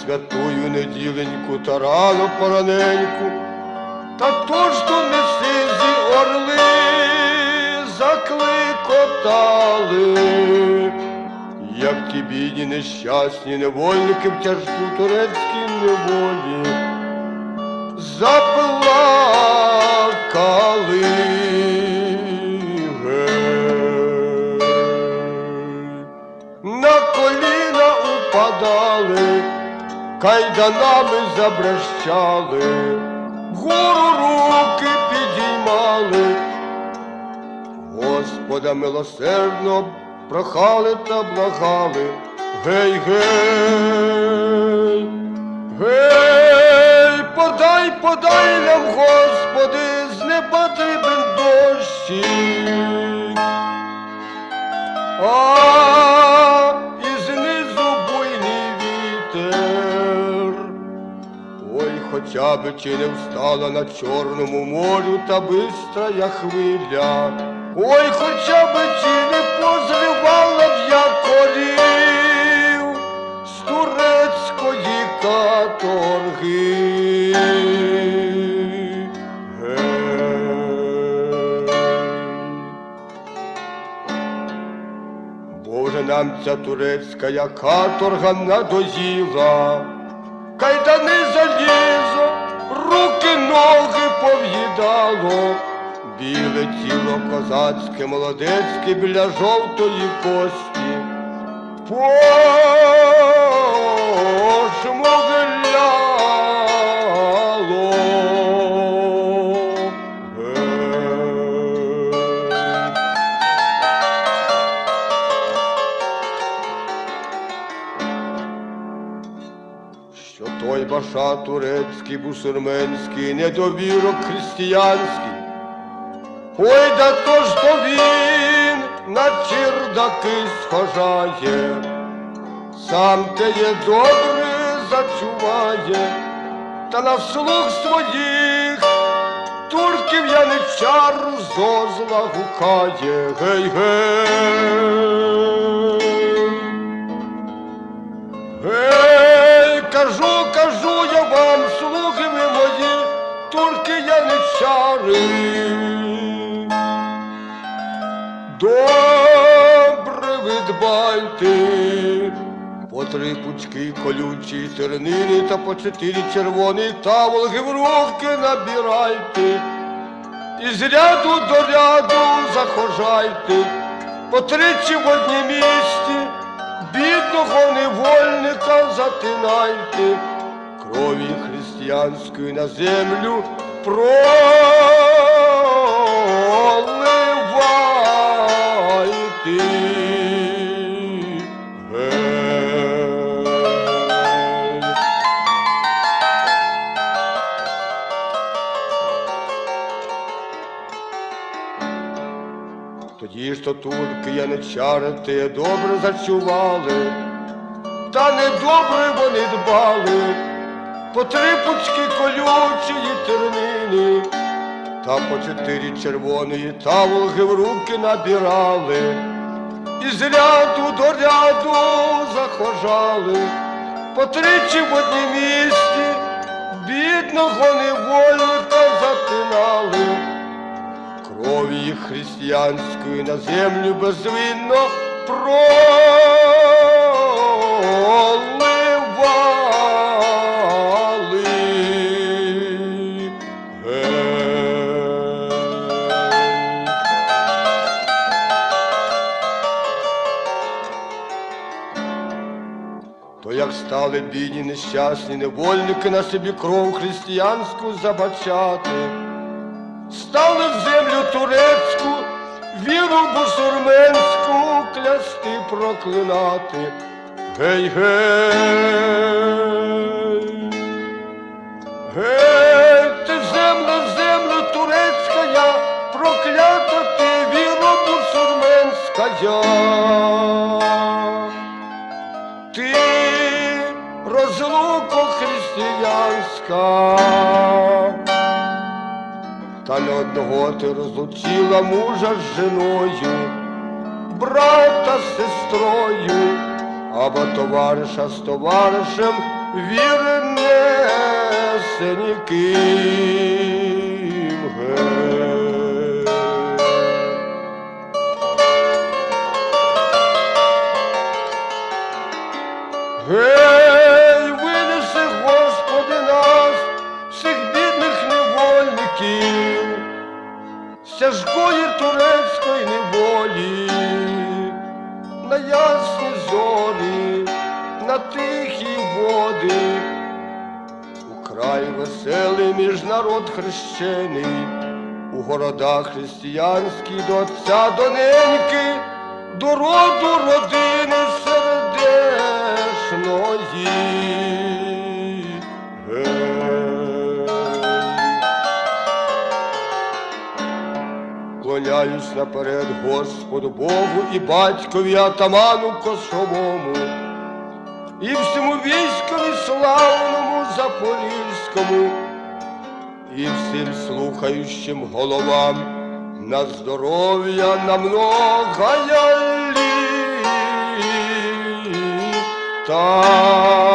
Святую неділеньку та рано пораненьку, та то ж то не орли закликотали, як ті бідні нещасні невольники в тяжкій турецькій неволі заплакали. Кайданами забрещали, вгору руки підіймали, Господа милосердно прохали та благали, гей, гей, гей, подай, подай нам, Господи, з неба потрібен дощик. А і знизу буйний вітер. Хоча би чи не встала на Чорному морю та бистрая хвиля. Ой, хоча би чи не позривала б я корів з турецької каторги. Боже, нам ця турецька каторга надоїла, кайдани залізо, руки, ноги пов'їдало, біле тіло козацьке, молодецьке біля жовтої кості. Баша турецький, бусурменський, недовірок християнський. Ой, да то ж то він на чердаки схожає, сам те є добре зачуває, та на вслух своїх турків яничар зо зла гукає, гей, гей. Гей, кажу, кажу Добре ви дбайте, по три пучки колючі тернини та по чотири червоні таволги в руки набирайте. І з ряду до ряду захожайте, по тричі в одній місті, бідного невольника затинайте, крові християнської на землю проливайте. Тоді ж турки яничари те добре зачували, та недобре вони дбали, по три пучки колючої тернини, та по чотири червоної таволги в руки набирали, і з ряду до ряду захожали, по тричі в одній місті, бідного невольника затинали крові християнської на землю безвинно проливали. Гей. То як стали бідні нещасні невольники на собі кров християнську забачати, стали в землю турецьку, віру бусурменську клясти проклинати. Гей, гей, гей, ти земля, земля турецька, я, проклята ти віра бусурменська. Я. Ти розлуко християнська. Не одного ти розлучила мужа з женою, брата з сестрою, або товариша з товаришем віри несе ніким. Гей. Гей, тяжкої турецької неволі, на ясні зорі, на тихі води, Украй веселий між народ хрещений, у городах християнські до отця доненьки, до роду родини сердешної. Клоняюсь наперед Господу Богу і батькові атаману косовому, і всьому військові славному запорізькому, і всім слухаючим головам на здоров'я на многая літа.